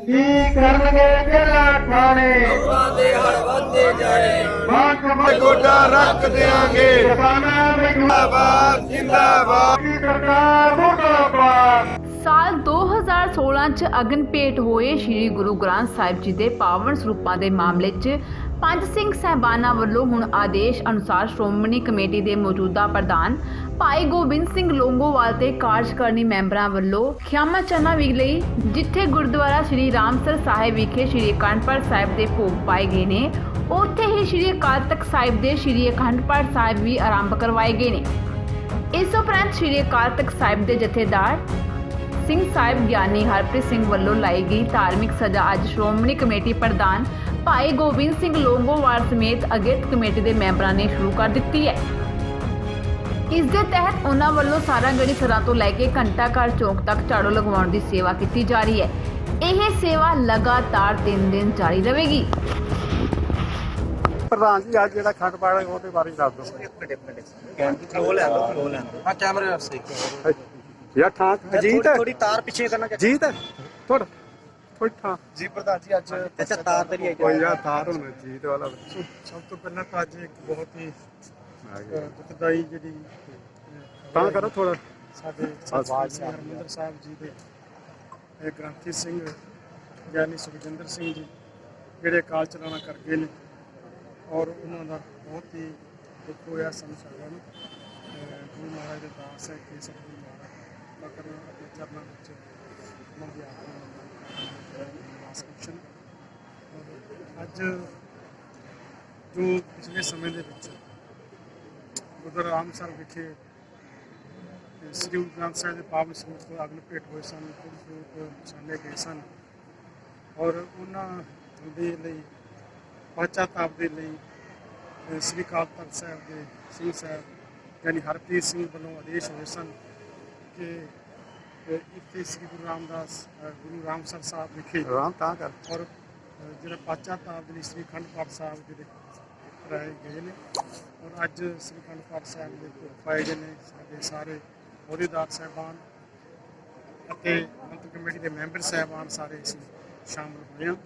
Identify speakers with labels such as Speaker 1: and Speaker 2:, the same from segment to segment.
Speaker 1: ਕੀ ਕਰਨਗੇ ਕਿਹੜਾ ਠਾਣੇ?
Speaker 2: ਦੇ ਹੜ ਵੱਧਦੇ ਜਾਏ
Speaker 1: ਬਾਕ
Speaker 2: ਗੋਡਾ ਰੱਖ ਦਿਆਂਗੇ।
Speaker 1: ਕਿਸਾਨਾਂ ਦੇ
Speaker 2: ਜਿੰਦਾਬਾਦ ਜਿੰਦਾਬਾਦ।
Speaker 1: ਕੀ ਸਰਕਾਰ ਮੁਰਦਾਬਾਦ
Speaker 3: ਸਾਲ 2016 ਚ ਅਗਨਪੇਟ ਹੋਏ ਸ੍ਰੀ ਗੁਰੂ ਗ੍ਰੰਥ ਸਾਹਿਬ ਜੀ ਦੇ ਪਾਵਨ ਸਰੂਪਾਂ ਦੇ ਮਾਮਲੇ 'ਚ ਪੰਜ ਸਿੰਘ ਸਹਿਬਾਨਾਂ ਵੱਲੋਂ ਹੁਣ ਆਦੇਸ਼ ਅਨੁਸਾਰ ਸ਼੍ਰੋਮਣੀ ਕਮੇਟੀ ਦੇ ਮੌਜੂਦਾ ਪ੍ਰਧਾਨ ਭਾਈ ਗੋਬਿੰਦ ਸਿੰਘ ਲੋਂਗੋਵਾਲ ਤੇ ਕਾਰਜਕਾਰਨੀ ਮੈਂਬਰਾਂ ਵੱਲੋਂ ਖਿਆਮਾ ਚਨਾ ਵੀ ਲਈ, ਜਿੱਥੇ ਗੁਰਦੁਆਰਾ ਸ੍ਰੀ ਰਾਮਸਰ ਸਾਹਿਬ ਵਿਖੇ ਸ੍ਰੀ ਅਖੰਡ ਸਾਹਿਬ ਦੇ ਭੋਗ ਪਾਏ ਗਏ ਨੇ, ਉੱਥੇ ਹੀ ਸ੍ਰੀ ਅਕਾਲ ਤਖਤ ਸਾਹਿਬ ਦੇ ਸ੍ਰੀ ਅਖੰਡ ਪਾਠ ਸਾਹਿਬ ਵੀ ਆਰੰਭ ਕਰਵਾਏ ਗਏ ਨੇ। ਇਸ ਉਪਰੰਤ ਸ੍ਰੀ ਅਕਾਲ ਤਖਤ ਸਾਹਿਬ ਦੇ ਜਥੇਦਾਰ ਸਿੰਘ ਸਾਹਿਬ ਗਿਆਨੀ ਹਰਪ੍ਰੀਤ ਸਿੰਘ ਵੱਲੋਂ ਲਾਈ ਗਈ ਧਾਰਮਿਕ ਸਜ਼ਾ ਅੱਜ ਸ਼੍ਰੋਮਣੀ ਕਮੇਟੀ ਪ੍ਰਧਾਨ ਭਾਈ ਗੋਬਿੰਦ ਸਿੰਘ ਲੋਂਗੋਵਾਲ ਸਮੇਤ ਅਗੇਤ ਕਮੇਟੀ ਦੇ ਮੈਂਬਰਾਂ ਨੇ ਸ਼ੁਰੂ ਕਰ ਦਿੱਤੀ ਹੈ। ਇਸ ਦੇ ਤਹਿਤ ਉਹਨਾਂ ਵੱਲੋਂ ਸਾਰਾਗੜੀ ਸਰਾਂ ਤੋਂ ਲੈ ਕੇ ਘੰਟਾਘਰ ਚੌਕ ਤੱਕ ਝਾੜੂ ਲਗਵਾਉਣ ਦੀ ਸੇਵਾ ਕੀਤੀ ਜਾ ਰਹੀ ਹੈ। ਇਹ ਸੇਵਾ ਲਗਾਤਾਰ 3 ਦਿਨ ਜਾਰੀ ਰਹੇਗੀ।
Speaker 4: ਪ੍ਰਧਾਨ ਜੀ ਅੱਜ ਜਿਹੜਾ ਖੰਡ ਪਾੜ ਉਹਦੇ ਬਾਰੇ ਦੱਸ ਦਿਓ।
Speaker 5: ਹਾਂ ਕੈਮਰੇ ਵਾਸਤੇ।
Speaker 4: ਯਾ ਠਾਂ ਜੀਤ
Speaker 5: ਥੋੜੀ ਤਾਰ ਪਿੱਛੇ ਕਰਨਾ
Speaker 4: ਜੀਤ ਥੋੜਾ ਥੋੜੀ ਠਾਂ
Speaker 5: ਜੀ ਪ੍ਰਧਾਨ ਜੀ ਅੱਜ ਅੱਛਾ ਤਾਰ ਤੇਰੀ ਆਈ
Speaker 4: ਕੋਈ ਯਾ ਤਾਰ ਹੁਣ ਜੀਤ ਵਾਲਾ।
Speaker 6: ਸਭ ਤੋਂ ਪਹਿਲਾਂ ਤਾਂ ਅੱਜ ਇੱਕ ਬਹੁਤ ਹੀ
Speaker 4: ਆ
Speaker 6: ਦੁਖਦਾਈ ਜਿਹੜੀ
Speaker 4: ਤਾਂ ਕਰੋ ਥੋੜਾ
Speaker 6: ਸਾਡੇ ਸਰਦਾਰ ਜੀ ਹਰਮੰਦਰ ਸਾਹਿਬ ਜੀ ਦੇ ਇਹ ਗ੍ਰੰਥੀ ਸਿੰਘ ਗਿਆਨੀ ਸੁਖਜਿੰਦਰ ਸਿੰਘ ਜੀ ਜਿਹੜੇ ਕਾਲ ਚਲਾਣਾ ਕਰ ਗਏ ਨੇ ਔਰ ਉਹਨਾਂ ਦਾ ਬਹੁਤ ਹੀ ਦੁੱਖ ਹੋਇਆ ਸਾਨੂੰ ਸਾਰਿਆਂ ਨੂੰ। ਗੁਰੂ ਮਹਾਰਾਜ ਦੇ ਦਾਸ ਹੈ ਕਿ ਸਤਿਗੁਰੂ ਮਹਾਰਾਜ ਮਕਰ ਆਪਣੇ ਚਰਨਾਂ ਵਿੱਚ ਉਹਨਾਂ ਦੀ ਆਤਮਾ ਨੂੰ ਵਾਸ ਬਖਸ਼ਣ ਔਰ ਅੱਜ ਜੋ ਪਿਛਲੇ ਸਮੇਂ ਦੇ ਵਿੱਚ ਗੁਰਦੁਆਰਾ ਰਾਮਸਰ ਵਿਖੇ ਤੇ ਸ੍ਰੀ ਗੁਰੂ ਗ੍ਰੰਥ ਸਾਹਿਬ ਦੇ ਪਾਵਨ ਸਰੂਪ ਤੋਂ ਅਗਨ ਭੇਟ ਹੋਏ ਸਨ ਗੁਰੂ ਸਰੂਪ ਪਛਾਣੇ ਗਏ ਸਨ ਔਰ ਉਹਨਾਂ ਦੇ ਲਈ ਪਛਾਤਾਪ ਦੇ ਲਈ ਅਹ ਸ੍ਰੀ ਅਕਾਲ ਤਖਤ ਸਾਹਿਬ ਦੇ ਸਿੰਘ ਸਾਹਿਬ ਯਾਨੀ ਹਰਪ੍ਰੀਤ ਸਿੰਘ ਵੱਲੋਂ ਆਦੇਸ਼ ਹੋਏ ਸਨ ਕਿ ਇੱਥੇ ਸ੍ਰੀ ਗੁਰੂ ਰਾਮਦਾਸ ਗੁਰੂ ਰਾਮਸਰ ਸਾਹਿਬ ਵਿਖੇ
Speaker 4: ਆਰਾਮ ਤਾਂ ਕਰ।
Speaker 6: ਔਰ ਅ, ਜਿਹੜਾ ਪਾਚਾਤਾਪ ਦੇ ਲਈ ਸ੍ਰੀ ਅਖੰਡ ਪਾਠ ਸਾਹਿਬ ਜਿਹੜੇ ਕਰਾਏ ਗਏ ਨੇ ਔਰ ਅੱਜ ਸ੍ਰੀ ਅਖੰਡ ਪਾਠ ਸਾਹਿਬ ਦੇ ਭੋਗ ਪਾਏ ਗਏ ਨੇ ਸਾਡੇ ਸਾਰੇ ਅਹੁਦੇਦਾਰ ਸਾਹਿਬਾਨ ਅਤੇ ਮੰਤਰੀ ਕਮੇਟੀ ਦੇ ਮੈਂਬਰ ਸਾਹਿਬਾਨ ਸਾਰੇ ਅਸੀਂ ਸ਼ਾਮਲ ਹੋਏ ਹਾਂ।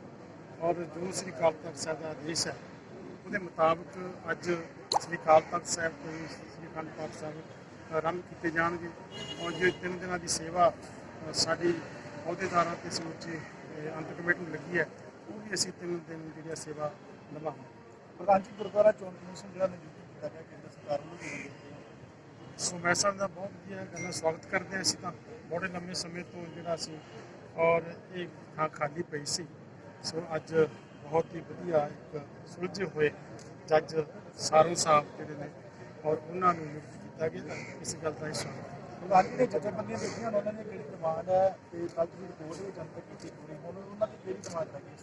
Speaker 6: ਔਰ ਜੋ ਸ੍ਰੀ ਅਕਾਲ ਤਖਤ ਸਾਹਿਬ ਦਾ ਆਦੇਸ਼ ਹੈ ਉਹਦੇ ਮੁਤਾਬਕ ਅੱਜ ਸ੍ਰੀ ਅਕਾਲ ਤਖਤ ਸਾਹਿਬ ਤੋਂ ਹੀ ਸ੍ਰੀ ਅਖੰਡ ਪਾਠ ਸਾਹਿਬ ਆਰੰਭ ਕੀਤੇ ਜਾਣਗੇ ਔਰ ਜੋ ਤਿੰਨ ਦਿਨਾਂ ਦੀ ਸੇਵਾ ਸਾਡੀ ਅਹੁਦੇਦਾਰਾਂ ਤੇ ਸਮੁੱਚੇ ਅ, ਅੰਤਰ ਕਮੇਟੀ ਨੂੰ ਲੱਗੀ ਹੈ ਉਹ ਵੀ ਅਸੀਂ ਤਿੰਨ ਦਿਨ ਜਿਹੜੀ ਆ ਸੇਵਾ ਨਿਭਾਵਾਂਗੇ।
Speaker 5: ਪ੍ਰਧਾਨ ਜੀ ਗੁਰਦੁਆਰਾ ਚੋਣ ਕਮਿਸ਼ਨ ਜਿਹੜਾ ਨਿਯੁਕਤ ਕੀਤਾ ਗਿਆ ਕੇਂਦਰ ਸਰਕਾਰ ਵੱਲੋਂ
Speaker 6: ਸੋ ਮੈਂ ਦਾ ਬਹੁਤ ਵਧੀਆ ਗੱਲਾਂ ਸਵਾਗਤ ਕਰਦੇ ਹਾਂ। ਅਸੀਂ ਤਾਂ ਬੜੇ ਲੰਮੇ ਸਮੇਂ ਤੋਂ ਜਿਹੜਾ ਸੀ ਔਰ ਇਹ ਥਾਂ ਖਾਲੀ ਪਈ ਸੀ। ਸੋ ਅੱਜ ਬਹੁਤ ਹੀ ਵਧੀਆ ਇੱਕ ਸੁਲਝੇ ਹੋਏ ਜੱਜ ਸਾਰੂ ਸਾਹਿਬ ਜਿਹੜੇ ਨੇ ਔਰ ਉਹਨਾਂ ਨੂੰ ਨਿਯੁਕਤ ਕੀਤਾ ਗਿਆ ਇਸ ਗੱਲ ਦਾ ਹੀ ਸਵਾਗਤ ਹੈ।
Speaker 5: ਪ੍ਰਧਾਨ ਜਥੇਬੰਦੀਆਂ ਦੇਖੀਆਂ ਉਹਨਾਂ ਨੇ ਕਿਹੜੀ ਡਿਮਾਂਡ ਹੈ ਤੇ ਕੱਲ ਦੀ ਰਿਪੋਰਟ ਵੀ ਜਨਤਕ ਕੀਤੀ ਪੂਰੀ ਹੁਣ ਉਹਨਾਂ ਦੀ ਕਿਹੜੀ ਡਿਮਾਂਡ ਲੱਗੀ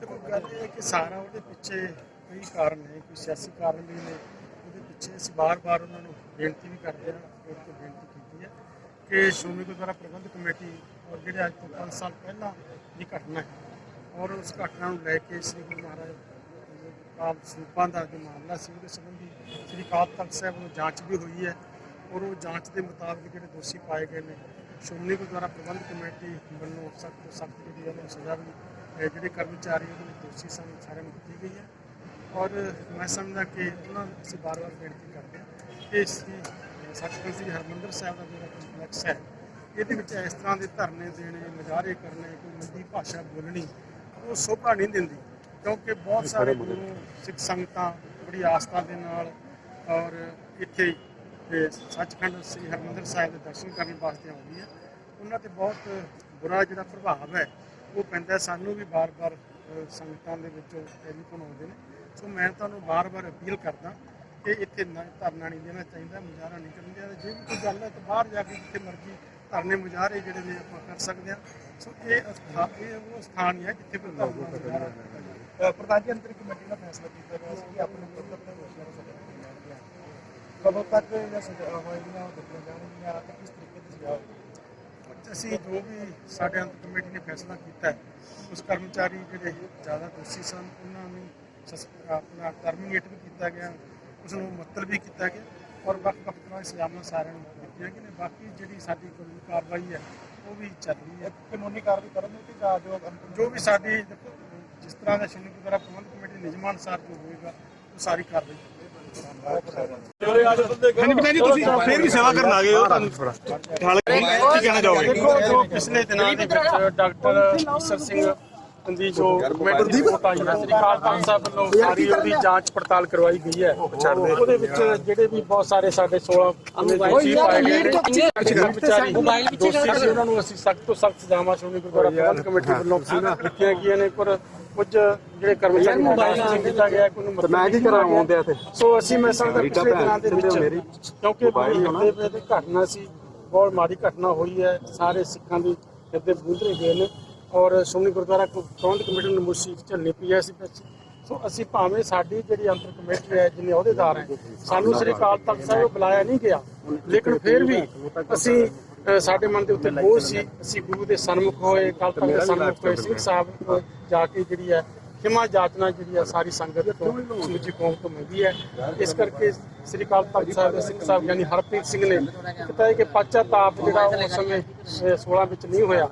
Speaker 6: ਦੇਖੋ, ਗੱਲ ਇਹ ਹੈ ਕਿ ਸਾਰਾ ਉਹਦੇ ਪਿੱਛੇ ਕਈ ਕਾਰਨ ਨੇ, ਕੋਈ ਸਿਆਸੀ ਕਾਰਨ ਵੀ ਨੇ, ਉਹਦੇ ਪਿੱਛੇ ਅਸੀਂ ਬਾਰ-ਬਾਰ ਉਹਨਾਂ ਨੂੰ ਬੇਨਤੀ ਵੀ ਕਰਦੇ ਹਾਂ ਕੋਰਟ ਤੋਂ ਬੇਨਤੀ ਕੀਤੀ ਹੈ ਕਿ ਸ਼੍ਰੋਮਣੀ ਗੁਰਦੁਆਰਾ ਪ੍ਰਬੰਧਕ ਕਮੇਟੀ ਔਰ ਜਿਹੜੇ ਅੱਜ ਤੋਂ 5 ਸਾਲ ਪਹਿਲਾਂ ਦੀ ਘਟਨਾ ਹੈ, ਔਰ ਉਸ ਘਟਨਾ ਨੂੰ ਲੈ ਕੇ ਸ੍ਰੀ ਗੁਰੂ ਮਹਾਰਾਜ ਕਾਲ ਸਰੂਪਾਂ ਦਾ ਜੋ ਮਾਮਲਾ ਸੀ ਉਹਦੇ ਸੰਬੰਧੀ ਸ੍ਰੀ ਅਕਾਲ ਤਖਤ ਸਾਹਿਬ ਨੂੰ ਜਾਂਚ ਵੀ ਹੋਈ ਹੈ ਔਰ ਉਹ ਜਾਂਚ ਦੇ ਮੁਤਾਬਕ ਜਿਹੜੇ ਦੋਸ਼ੀ ਪਾਏ ਗਏ ਨੇ, ਸ਼੍ਰੋਮਣੀ ਗੁਰਦੁਆਰਾ ਪ੍ਰਬੰਧਕ ਕਮੇਟੀ ਵੱਲੋਂ ਸਖਤ ਤੋਂ ਸਖਤ ਜਿਹੜੀ ਉਹਨਾਂ ਨੂੰ ਸਜ਼ਾ ਵੀ ਜਿਹੜੇ ਕਰਮਚਾਰੀ ਉਹਨਾਂ ਵਿੱਚ ਦੋਸ਼ੀ ਸਨ ਸਾਰਿਆਂ ਨੂੰ ਦਿੱਤੀ ਗਈ ਹੈ ਔਰ ਮੈਂ ਸਮਝਦਾ ਕਿ ਉਹਨਾਂ ਨੂੰ ਅਸੀਂ ਬਾਰ-ਬਾਰ ਬੇਨਤੀ ਕਰਦੇ ਹਾਂ ਕਿ ਸ੍ਰੀ ਸੱਚਖੰਡ ਸ੍ਰੀ ਹਰਮੰਦਰ ਸਾਹਿਬ ਦਾ ਜਿਹੜਾ ਕੰਪਲੈਕਸ ਹੈ, ਇਹਦੇ ਵਿੱਚ ਇਸ ਤਰ੍ਹਾਂ ਦੇ ਧਰਨੇ ਦੇਣੇ, ਮੁਜ਼ਾਹਰੇ ਕਰਨੇ, ਕੋਈ ਮੰਦੀ ਭਾਸ਼ਾ ਬੋਲਣੀ, ਉਹ ਸ਼ੋਭਾ ਨਹੀਂ ਦਿੰਦੀ। ਕਿਉਂਕਿ ਬਹੁਤ ਸਾਰੇ ਗੁਰੂ ਸਿੱਖ ਸੰਗਤਾਂ ਬੜੀ ਆਸਥਾ ਦੇ ਨਾਲ ਔਰ ਇੱਥੇ ਸੱਚਖੰਡ ਸ੍ਰੀ ਹਰਮੰਦਰ ਸਾਹਿਬ ਦੇ ਦਰਸ਼ਨ ਕਰਨ ਵਾਸਤੇ ਆਉਂਦੀ ਹੈ। ਉਹਨਾਂ ਤੇ ਬਹੁਤ ਬੁਰਾ ਜਿਹੜਾ ਪ੍ਰਭਾਵ ਹੈ ਉਹ ਪੈਂਦਾ। ਸਾਨੂੰ ਵੀ ਬਾਰ-ਬਾਰ ਸੰਗਤਾਂ ਦੇ ਵਿੱਚੋਂ ਟੈਲੀਫੋਨ ਆਉਂਦੇ ਨੇ। ਸੋ ਮੈਂ ਤੁਹਾਨੂੰ ਬਾਰ-ਬਾਰ ਅਪੀਲ ਕਰਦਾ ਕਿ ਇੱਥੇ ਨਾ ਧਰਨਾ ਨਹੀਂ ਦੇਣਾ ਚਾਹੀਦਾ ਮੁਜ਼ਾਹਰਾ ਨਹੀਂ ਕਰਨਾ ਚਾਹੀਦਾ। ਜੇ ਵੀ ਕੋਈ ਗੱਲ ਹੈ ਤਾਂ ਬਾਹਰ ਜਾ ਕੇ ਜਿੱਥੇ ਮਰਜ਼ੀ ਧਰਨੇ ਮੁਜ਼ਾਹਰੇ ਜਿਹੜੇ ਨੇ ਆਪਾਂ ਕਰ ਸਕਦੇ ਹਾਂ। ਸੋ ਇਹ ਅਸਥਾ ਇਹ ਉਹ ਸਥਾਨ ਹੀ ਹੈ ਜਿੱਥੇ ਕੋਈ ਧਰਨਾ ਮੁਜ਼ਾਹਰਾ ਕੀਤਾ ਜਾਵੇ
Speaker 5: ਅ, ਪ੍ਰਧਾਨ ਜੀ ਅੰਤਰਿਕ ਕਮੇਟੀ ਨੇ ਫੈਸਲਾ ਕੀਤਾ ਗਿਆ ਸੀ ਕਿ ਆਪਣੇ ਕੋਲ ਆਪਣੇ ਦੋਸ਼ੀਆਂ ਨੂੰ ਸਜ਼ਾ ਦਿੱਤੀ ਜਾਣਗੀ ਕਦੋਂ ਤੱਕ ਇਹ ਸਜ਼ਾ ਹੋਏਗੀਆਂ ਉਹ ਦਿੱਤੀਆਂ ਜਾਣਗੀਆਂ ਤੇ ਕਿਸ ਤਰੀਕੇ ਦੀ ਸਜ਼ਾ ਹੋਏਗੀ
Speaker 6: ਅਸੀਂ ਜੋ ਵੀ ਸਾਡੇ ਅੰਤ ਕਮੇਟੀ ਨੇ ਫੈਸਲਾ ਕੀਤਾ ਹੈ ਉਸ ਕਰਮਚਾਰੀ ਜਿਹੜੇ ਜ਼ਿਆਦਾ ਦੋਸ਼ੀ ਸਨ ਉਹਨਾਂ ਨੂੰ ਸਸ- ਆਪਣਾ ਟਰਮੀਨੇਟ ਵੀ ਕੀਤਾ ਗਿਆ। ਉਸ ਨੂੰ ਮੁਅੱਤਲ ਵੀ ਕੀਤਾ ਗਿਆ ਔਰ ਵੱਖ ਵੱਖ ਤਰ੍ਹਾਂ ਦੀ ਸਜ਼ਾਵਾਂ ਸਾਰਿਆਂ ਨੂੰ ਦਿੱਤੀਆਂ ਗਈਆਂ ਨੇ ਬਾਕੀ ਜਿਹੜੀ ਸਾਡੀ ਕਾਨੂੰਨੀ ਕਾਰਵਾਈ ਹੈ ਉਹ ਵੀ ਚੱਲ ਰਹੀ ਹੈ।
Speaker 5: ਕਾਨੂੰਨੀ ਕਾਰਵਾਈ ਕਰਨਗੇ ਕਿ ਜਾਂ ਜੋ
Speaker 6: ਜੋ ਵੀ ਸਾਡੀ ਜਿਸ ਤਰ੍ਹਾਂ ਦਾ ਸ਼੍ਰੀ ਗੁਰਦੁਆਰਾ ਪ੍ਰਬੰਧਕ ਕਮੇਟੀ ਦੇ ਨਿਯਮਾਂ ਅਨੁਸਾਰ ਜੋ ਹੋਏਗਾ ਉਹ ਸਾਰੀ ਕਾਰਵਾਈ
Speaker 4: ਹਾਂਜੀ ਪਤਾ ਜੀ ਤੁਸੀਂ ਫੇਰ ਵੀ ਸੇਵਾ ਕਰਨ ਆ ਗਏ ਹੋ ਤੁਹਾਨੂੰ। ਕੀ ਕਹਿਣਾ ਚਾਹੋਗੇ?
Speaker 6: ਦੇਖੋ ਜੋ ਪਿਛਲੇ ਦਿਨਾਂ ਦੇ ਵਿੱਚ ਡਾਕਟਰ ਈਸਰ ਸਿੰਘ ਦੀ ਜੋ ਮੈਡੀਕਲ ਰਿਪੋਰਟ ਆਈ ਹੈ ਸ੍ਰੀ ਅਕਾਲ ਤਖਤ ਸਾਹਿਬ ਵੱਲੋਂ ਸਾਰੀ ਉਹਦੀ ਜਾਂਚ ਪੜਤਾਲ ਕਰਵਾਈ ਗਈ ਹੈ। ਉਹਦੇ ਵਿੱਚ ਜਿਹੜੇ ਵੀ ਬਹੁਤ ਸਾਰੇ ਸਾਡੇ 16 ਦੋਸ਼ੀ ਪਾਏ ਗਏ ਨੇ ਵਿਚਾਰੀ ਦੋਸ਼ੀ ਸੀ ਉਹਨਾਂ ਨੂੰ ਅਸੀਂ ਸਖਤ ਤੋਂ ਸਖਤ ਸਜ਼ਾਵਾਂ ਸ਼੍ਰੋਮਣੀ ਗੁਰਦੁਆਰਾ ਪ੍ਰਬੰਧਕ ਕਮੇਟੀ ਵੱਲੋਂ ਦਿੱਤੀਆਂ ਗਈਆਂ ਨੇ ਪਰ ਕੁਝ ਜਿਹੜੇ ਕਰਮਚਾਰੀ ਨੂੰ ਕੀਤਾ ਗਿਆ ਕੋਈ ਨੂੰ ਮੈਂ ਕੀ ਕਰਾਉਂਦੇ ਆ ਸੋ ਅਸੀਂ ਮੈਂ ਸਮਝਦਾ ਪਿਛਲੇ ਦਿਨਾਂ ਦੇ ਵਿੱਚ ਕਿਉਂਕਿ ਬੜੀ ਹਿਰਦੇ ਦੀ ਘਟਨਾ ਸੀ ਬਹੁਤ ਮਾੜੀ ਘਟਨਾ ਹੋਈ ਹੈ ਸਾਰੇ ਸਿੱਖਾਂ ਦੀ ਹਿਰਦੇ ਬੁੰਦਰੇ ਗਏ ਨੇ। ਔਰ ਸ਼੍ਰੋਮਣੀ ਗੁਰਦੁਆਰਾ ਪ੍ਰਬੰਧ ਕਮੇਟੀ ਨੂੰ ਮੁਸੀਬਤ ਝੱਲਣੀ ਪਈ ਹੈ ਸੀ ਵਿੱਚ। ਸੋ ਅਸੀਂ ਭਾਵੇਂ ਸਾਡੀ ਜਿਹੜੀ ਅੰਤਰ ਕਮੇਟੀ ਹੈ ਜਿੰਨੇ ਅਹੁਦੇਦਾਰ ਹੈ ਸਾਨੂੰ ਸ੍ਰੀ ਅਕਾਲ ਤਖਤ ਸਾਹਿਬ ਬੁਲਾਇਆ ਨਹੀਂ ਗਿਆ। ਲੇਕਿਨ ਫਿਰ ਵੀ ਅਸੀਂ ਸਾਡੇ ਮਨ ਦੇ ਉੱਤੇ ਬੋਝ ਸੀ। ਅਸੀਂ ਗੁਰੂ ਦੇ ਸਨਮੁਖ ਹੋਏ ਅਕਾਲ ਤਖਤ ਦੇ ਸਨਮੁਖ ਹੋਏ ਸਿੰਘ ਸਾਹਿਬ ਜਾ ਕੇ ਜਿਹੜੀ ਹੈ ਖਿਮਾ ਜਾਚਨਾ ਜਿਹੜੀ ਹੈ ਸਾਰੀ ਸੰਗਤ ਤੋਂ ਸਮੁੱਚੀ ਕੌਮ ਤੋਂ ਮੰਗੀ ਹੈ। ਇਸ ਕਰਕੇ ਸ੍ਰੀ ਅਕਾਲ ਤਖਤ ਸਾਹਿਬ ਦੇ ਸਿੰਘ ਸਾਹਿਬ ਯਾਨੀ ਹਰਪ੍ਰੀਤ ਸਿੰਘ ਨੇ ਕਿਹਾ ਕਿ ਪਾਚਾ ਤਾਪ ਜਿਹੜਾ ਉਸ ਸਮੇਂ ਅ, 16 ਵਿੱਚ ਨਹੀਂ ਹੋਇਆ।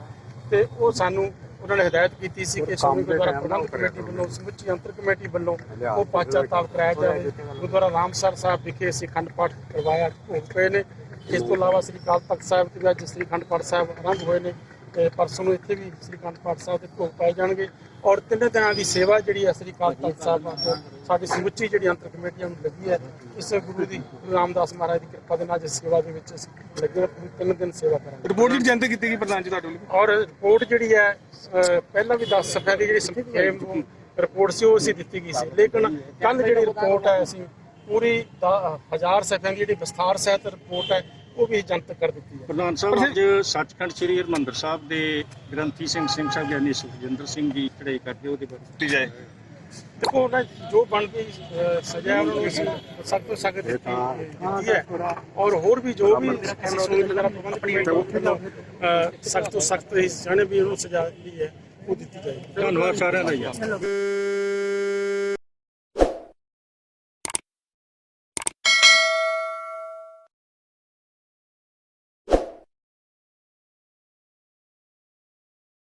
Speaker 6: ਤੇ ਉਹ ਸਾਨੂੰ ਉਹਨਾਂ ਨੇ ਹਦਾਇਤ ਕੀਤੀ ਸੀ ਕਿ ਸ਼੍ਰੋਮਣੀ ਗੁਰਦੁਆਰਾ ਪ੍ਰਬੰਧਕ ਕਮੇਟੀ ਵੱਲੋਂ ਸਮੁੱਚੀ ਅੰਤਰ ਕਮੇਟੀ ਵੱਲੋਂ ਉਹ ਪਛਤਾਪ ਕਰਾਇਆ ਜਾਵੇ। ਗੁਰਦੁਆਰਾ ਰਾਮਸਰ ਸਾਹਿਬ ਵਿਖੇ ਅਸੀਂ ਅਖੰਡ ਪਾਠ ਕਰਵਾਇਆ ਪਏ ਨੇ। ਇਸ ਤੋਂ ਇਲਾਵਾ ਸ੍ਰੀ ਅਕਾਲ ਤਖਤ ਸਾਹਿਬ ਤੇ ਅੱਜ ਸ੍ਰੀ ਅਖੰਡ ਪਾਠ ਸਾਹਿਬ ਆਰੰਭ ਹੋਏ ਨੇ ਤੇ ਪਰਸੋਂ ਨੂੰ ਇੱਥੇ ਵੀ ਸ੍ਰੀ ਅਖੰਡ ਪਾਠ ਸਾਹਿਬ ਦੇ ਭੋਗ ਪਾਏ ਜਾਣਗੇ। ਔਰ ਤਿੰਨ ਦਿਨਾਂ ਦੀ ਸੇਵਾ ਜਿਹੜੀ ਹੈ ਸ੍ਰੀ ਅਕਾਲ ਤਖਤ ਸਾਹਿਬ ਸਾਡੀ ਸਮੁੱਚੀ ਜਿਹੜੀ ਅੰਤਰ ਕਮੇਟੀ ਨੂੰ ਲੱਗੀ ਹੈ ਇਸ ਗੁਰੂ ਦੀ ਗੁਰੂ ਰਾਮਦਾਸ ਮਹਾਰਾਜ ਦੀ ਕਿਰਪਾ ਦੇ ਨਾਲ ਇਸ ਸੇਵਾ ਦੇ ਵਿੱਚ ਅਸੀਂ ਲੱਗੇ ਹੋਏ ਪੂਰੇ ਤਿੰਨ ਦਿਨ ਸੇਵਾ ਕਰਾਂਗੇ।
Speaker 4: ਰਿਪੋਰਟ ਜਿਹੜੀ ਜਨਤਕ ਕੀਤੀ ਗਈ ਪ੍ਰਧਾਨ ਜੀ ਤੁਹਾਡੇ ਵੱਲੋਂ?
Speaker 6: ਔਰ ਰਿਪੋਰਟ ਜਿਹੜੀ ਹੈ ਪਹਿਲਾਂ ਵੀ 10 ਸਫ਼ਿਆਂ ਦੀ ਜਿਹੜੀ ਸੰਖੇਪ ਰਿਪੋਰਟ ਸੀ ਉਹ ਅਸੀਂ ਦਿੱਤੀ ਗਈ ਸੀ। ਲੇਕਿਨ ਕੱਲ ਜਿਹੜੀ ਰਿਪੋਰਟ ਹੈ ਅਸੀਂ ਪੂਰੀ 1000 ਸਫ਼ਿਆਂ ਦੀ ਜਿਹੜੀ ਵਿਸਥਾਰ ਸਹਿਤ ਰਿਪੋਰਟ ਹੈ ਉਹ ਵੀ ਜਨਤਕ ਕਰ ਦਿੱਤੀ ਹੈ।
Speaker 7: ਪ੍ਰਧਾਨ ਸਾਹਿਬ ਅੱਜ ਸੱਚਖੰਡ ਸ੍ਰੀ ਹਰਿਮੰਦਰ ਸਾਹਿਬ ਦੇ ਗ੍ਰੰਥੀ ਸਿੰਘ ਸਿੰਘ ਸਾਹਿਬ ਯਾਨੀ ਸੁਖਜਿੰਦਰ ਸਿੰਘ ਜੀ ਚੜ੍ਹਾਈ ਕਰਦੇ ਉਹਦੇ ਬਾਰੇ
Speaker 4: ਦਿੱਤੀ ਜਾਏ।
Speaker 6: ਦੇਖੋ ਉਹਨਾਂ ਜੋ ਬਣਦੀ ਅਹ, ਸਜ਼ਾ ਉਹਨਾਂ ਨੂੰ ਅਸੀਂ ਸਖਤ ਤੋਂ ਸਖਤ ਦਿੱਤੀ ਹੈ। ਔਰ ਹੋਰ ਵੀ ਜੋ ਵੀ ਅਸੀਂ ਵਗੈਰਾ ਪ੍ਰਬੰਧ ਸਖਤ ਤੋਂ ਸਖਤ ਇਸ ਜਾਣੇ ਵੀ ਉਹਨੂੰ ਸਜ਼ਾ ਜਿਹੜੀ ਹੈ ਉਹ ਦਿੱਤੀ ਜਾਏ
Speaker 7: ਧੰਨਵਾਦ ਸਾਰਿਆਂ ਦਾ ਜੀ।